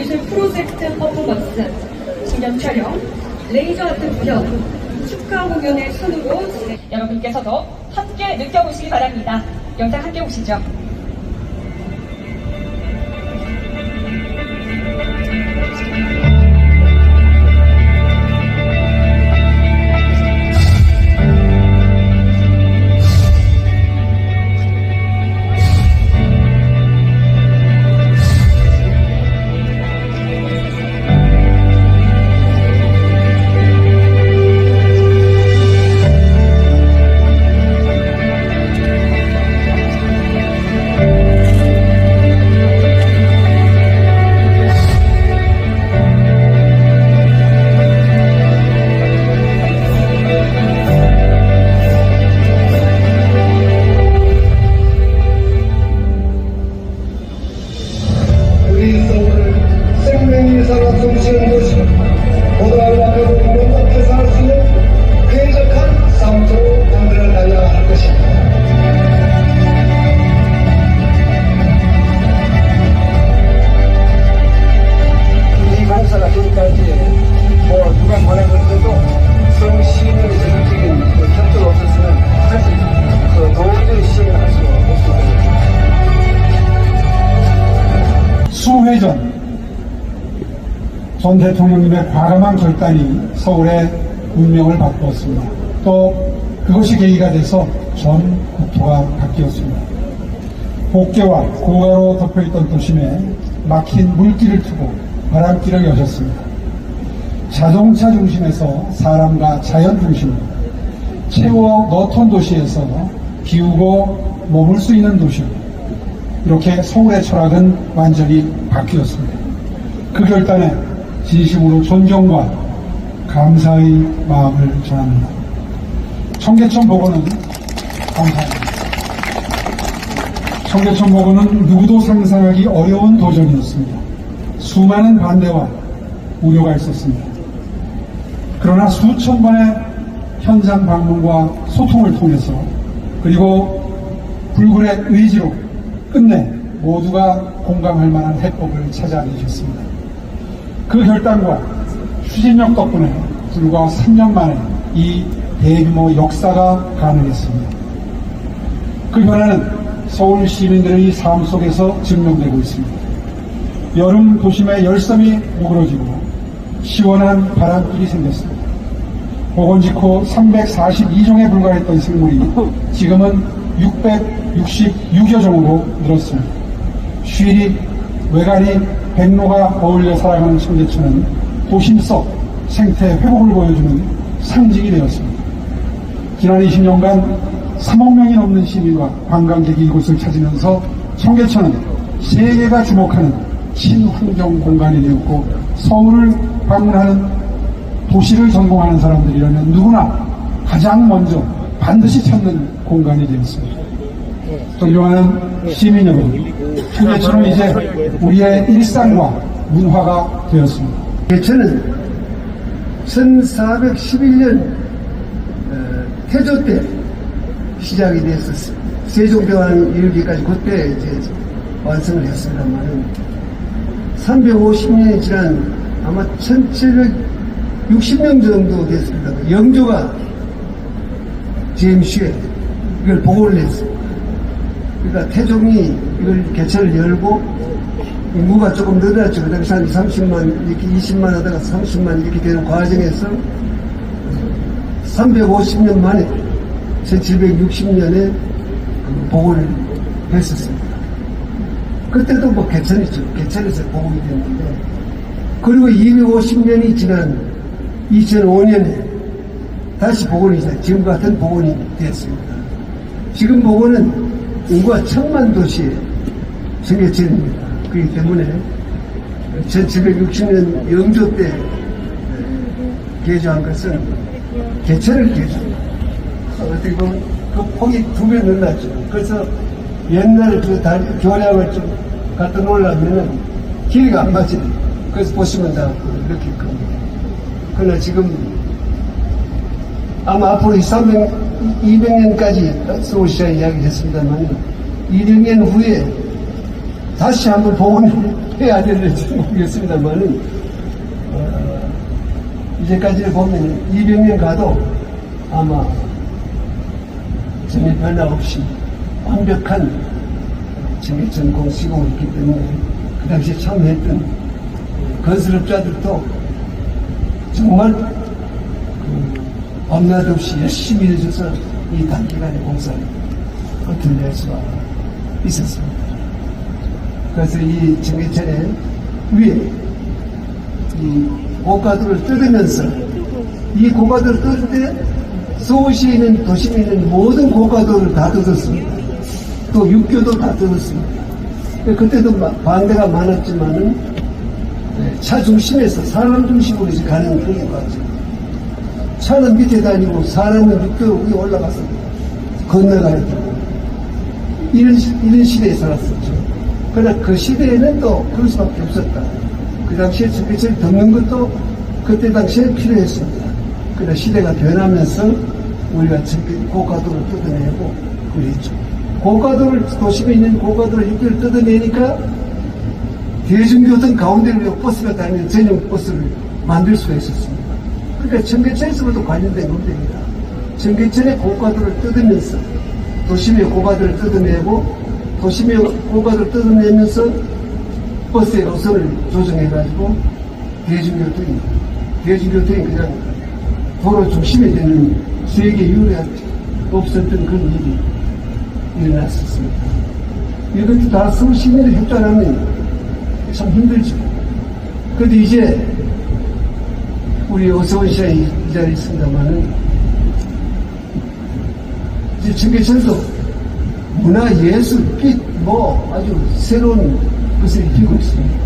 공공미술 프로젝트 퍼포먼스, 기념 촬영, 레이저 아트 구현, 축하 공연의 순으로. 여러분께서도 함께 느껴보시기 바랍니다. 영상 함께 보시죠. 전 대통령님의 과감한 결단이 서울의 운명을 바꾸었습니다. 또 그것이 계기가 돼서 전 국토가 바뀌었습니다. 복개와 고가로 덮여있던 도심에 막힌 물길을 트고 바람길을 여셨습니다. 자동차 중심에서 사람과 자연 중심으로 채워 넣던 도시에서 비우고 머물 수 있는 도시로 이렇게 서울의 철학은 완전히 바뀌었습니다. 그 결단에 진심으로 존경과 감사의 마음을 전합니다. 청계천 복원은 감사합니다. 청계천 복원은 누구도 상상하기 어려운 도전이었습니다. 수많은 반대와 우려가 있었습니다. 그러나 수천 번의 현장 방문과 소통을 통해서 그리고 불굴의 의지로 끝내 모두가 공감할 만한 해법을 찾아내셨습니다. 그 결단과 추진력 덕분에 불과 3년 만에 이 대규모 역사가 가능했습니다. 그 변화는 서울 시민들의 삶 속에서 증명되고 있습니다. 여름 도심의 열섬이 오그러지고 시원한 바람길이 생겼습니다. 보건지코 342종에 불과했던 생물이 지금은 666여 종으로 늘었습니다. 쉬리, 외가리, 백로가 어울려 살아가는 청계천은 도심 속 생태 회복을 보여주는 상징이 되었습니다. 지난 20년간 3억 명이 넘는 시민과 관광객이 이곳을 찾으면서 청계천은 세계가 주목하는 친환경 공간이 되었고 서울을 방문하는 도시를 전공하는 사람들이라면 누구나 가장 먼저 반드시 찾는 공간이 되었습니다. 존경하는 시민 여러분, 청계천은 이제 우리의 일상과 문화가 되었습니다. 개천은 1411년 어, 태조 때 시작이 돼서 세종대왕 이르기까지 그때 이제 완성을 했습니다만은 350년이 지난 아마 1760년 정도 됐습니다. 영조가 JMC에 이걸 보고를 했습니다. 그러니까 태종이 이걸 개천을 열고 인구가 조금 늘어났죠. 그 당시 한 30만, 이렇게 20만 하다가 30만 이렇게 되는 과정에서 350년 만에 1760년에 복원을 했었습니다. 그때도 뭐 개천이죠. 개천에서 복원이 됐는데 그리고 250년이 지난 2005년에 다시 복원이 이제 지금 같은 복원이 됐습니다. 지금 복원은 인구가 천만 도시의 청계천입니다. 그렇기 때문에 1760년 영조 때 개조한 것은 개천을 개조한 어떻게 보면 그 폭이 두 배 늘어났죠. 그래서 옛날 그 다리, 교량을 좀 갖다 놓으려면은 길이가 안 맞아요. 그래서 보시면 다 느낄 겁니다. 그러나 지금 아마 앞으로 300, 200년까지 서울시가 이야기를 했습니다만 200년 후에 다시 한번 복원해야 될지 모르겠습니다만은 어, 이제까지 보면 200년 가도 아마 전혀 변화 없이 완벽한 정해전 공 시공을 했기 때문에 그 당시에 참여했던 건설업자들도 정말 그 밤낮 없이 열심히 일해줘서 이 단기간에 공사를 끝을 수가 있었습니다. 그래서 이 정해천의 위에 이 고가도를 뜯으면서 이 고가도를 뜯을 때 서울시에 있는 도심에 있는 모든 고가도를 다 뜯었습니다. 또 육교도 다 뜯었습니다. 그때도 마- 반대가 많았지만은 네, 차 중심에서 사람 중심으로 가는 그게 맞죠. 차는 밑에 다니고 사람은 육교 위에 올라가서 건너가야 되고 이런, 시- 이런 시대에 살았었죠. 그러나 그 시대에는 또 그럴 수밖에 없었다. 그 당시에 청계천을 덮는 것도 그때 당시에 필요했습니다. 그러나 시대가 변하면서 우리가 청계 고가도를 뜯어내고 그랬죠. 고가도를, 도심에 있는 고가도를 육교를 뜯어내니까 대중교통 가운데로 버스가 다니는 전용 버스를 만들 수가 있었습니다. 그러니까 청계천에서부터 관련된 문제입니다. 청계천의 고가도를 뜯으면서 도심의 고가도를 뜯어내고 도심의 고가도를 뜯어내면서 버스의 노선을 조정해가지고 대중교통이 대중교통이 그냥 도로 중심에 되는 세계 유례 없었던 그런 일이 일어났었습니다. 이것도 다 서울 시민의 협조하면 참 힘들죠. 근데 이제 우리 오세훈 씨가 이, 이 자리에 있습니다만은 이제 청계천도 문화 예술 빛뭐 아주 새로운 것을 익히고 있습니다.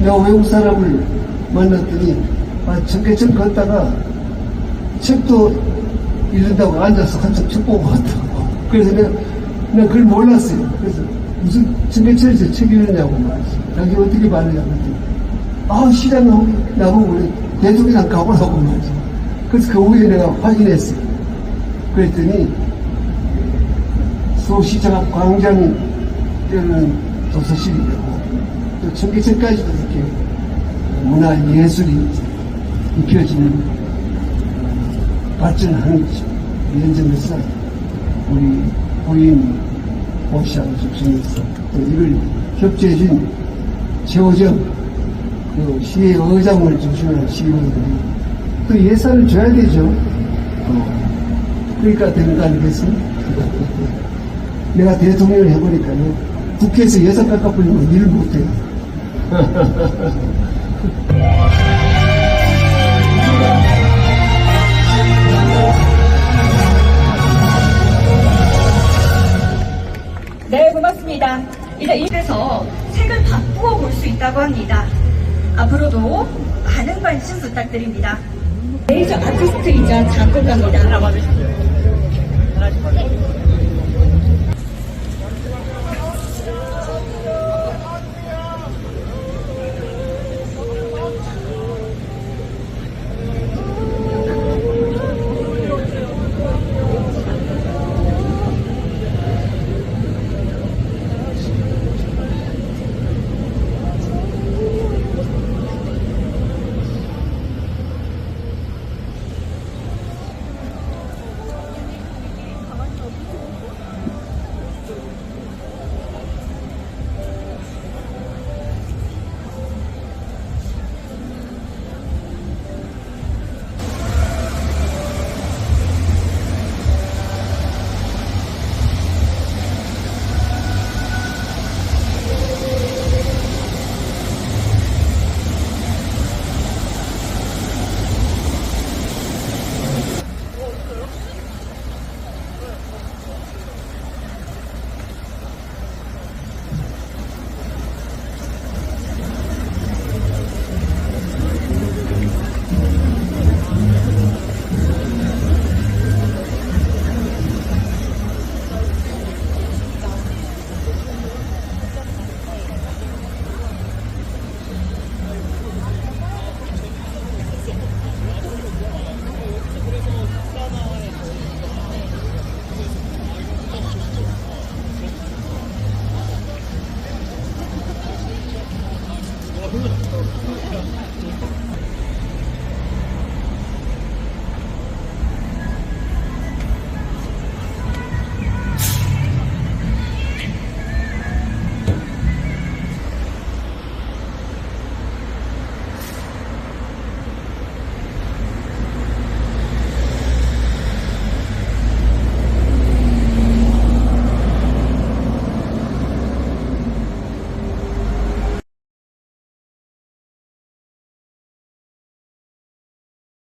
내가 외국 사람을 만났더니 아, 청계천 걷다가 책도 읽는다고 앉아서 한참 책 보고 왔다고. 그래서 내가, 내가 그걸 몰랐어요. 그래서 무슨 청계천에서 책 읽느냐고 말했어요. 자기 어떻게 말하냐고 했더니 아, 시장 나보고 그 래. 대통령 가보라고 말이죠. 그래서 그 후에 내가 확인했어요. 그랬더니 앞 광장 때는 도서실이 되고 또 청계천까지도 이렇게 문화 예술이 입혀지는 발전하는 거죠. 점에서 우리 부인 모시하고 접근해서 또 이걸 협조해준 최호정 그 시의 의장을 중심으로 시의원들이 또 예산을 줘야 되죠. 어, 그러니까 되는 거 아니겠습니까? 내가 대통령을 해보니까요. 국회에서 예산 깎아버리면 일을 못해요. 네, 고맙습니다. 이제 이에서 책을 바꾸어 볼 수 있다고 합니다. 앞으로도 많은 관심 부탁드립니다. 레이저 아티스트이자 작곡가입니다.